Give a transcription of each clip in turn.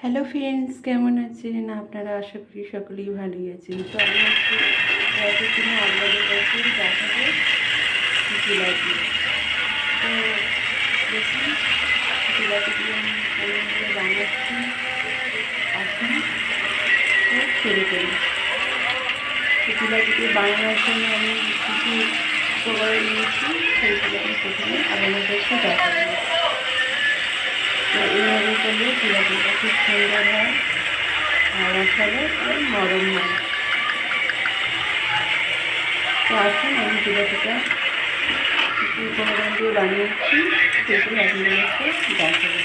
Hello friends কেমন আছেন? আপনারা আশা করি সকলেই ভালোই আছেন। তো আমি আপনাদের কাছে তো আমি বানাচ্ছি। এখন বানানোর জন্য আমি কিছু উপকরণ নিয়েছি সেইগুলো প্রথমে আপনাদের কাছে দেখাবো। করলে জিলাপিটা খুব সুন্দর হয় আর নরম হয় তো আসুন, আমি জিলাপিটা উপকরণ দিয়ে বানিয়েছি। সেগুলো আপনাদের কাছে দেখাবো।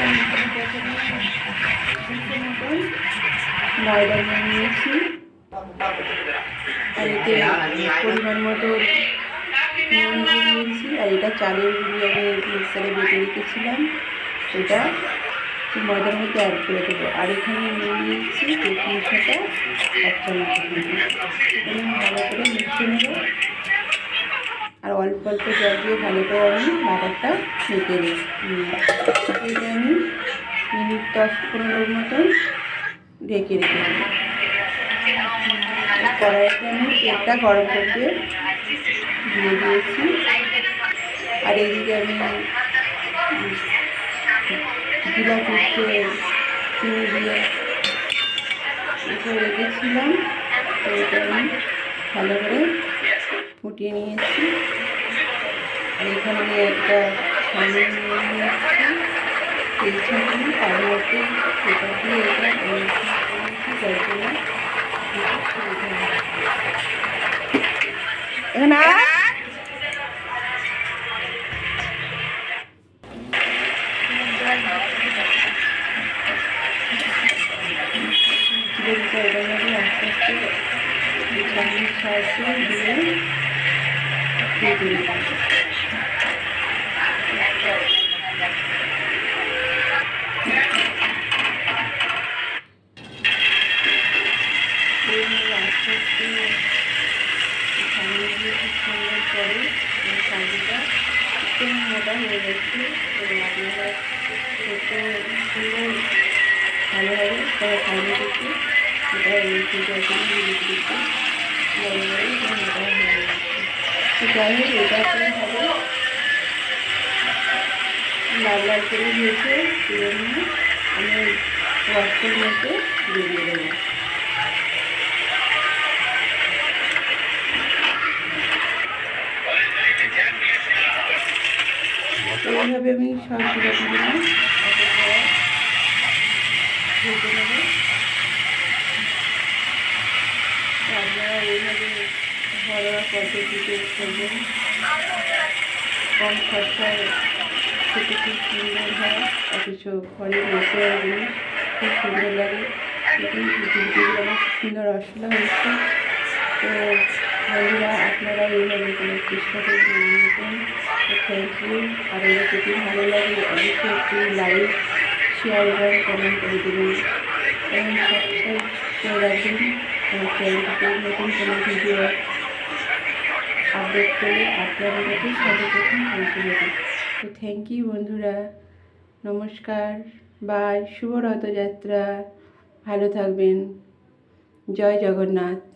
আমি এখানে দেখাবো কিছু মতন ময়দা নিয়ে নিয়েছি। আর এতে পরিমাণ মতো দিয়েছি। আর এটা চালের গুঁড়ি আমি মিক্সারে বেটে রেখেছিলাম। এটা ময়দার মধ্যে অ্যাড করে দেবো। আর এখানে নিয়ে নিয়েছি বেকিং সোডা এক চামচ এখানে ভালো করে মিশিয়ে নেব। আর অল্প অল্প জল দিয়ে ভালো করে আমি বাটারটা মেখে নিই এটা আমি মিনিট দশ পনেরোর মতন রেখে রেখে কড়াইতে আমি তেলটা গরম করতে দিয়ে দিয়েছি। আর এদিকে আমি রেখেছিলাম। তো আমি ভালো করে ফুটিয়ে নিয়েছি। এখানে একটা ছানি তার মধ্যে এখানে চামচের সাহায্যে দিয়ে দিয়ে দিই করে এই শাড়িটা একটু মোটা হয়ে ভালোভাবে তারা সামনে দিচ্ছে এটা এই থেকে এখন দিকে যাই হোক এটা হবে লাল করে নিয়ে আমি রসের মধ্যে দিয়ে দেবো এইভাবে আমি সব নেব তো আপনারা এইভাবে ঘরোয়া পদ্ধতিতে করবেন কম খরচায় খেতে খুব সুন্দর হয়। অথচ ঘরে মশলার জিনিস খুব সুন্দর লাগে। দেখুন সুন্দর রসলা হয়েছে। তো বন্ধুরা, আপনারা এইভাবে কোনো চেষ্টা এরকম থ্যাংক ইউ আর যদি ভালো লাগে, অবশ্যই একটু লাইক শেয়ার এবং কমেন্ট করে দেবেন। এবং সাবস্ক্রাইব করে রাখবেন। নতুন কোনো ভিডিও আপডেট করে আপনাদের সর্বপ্রথম পৌঁছে তো থ্যাংক ইউ বন্ধুরা। নমস্কার। বাই শুভ রথযাত্রা ভালো থাকবেন। জয় জগন্নাথ।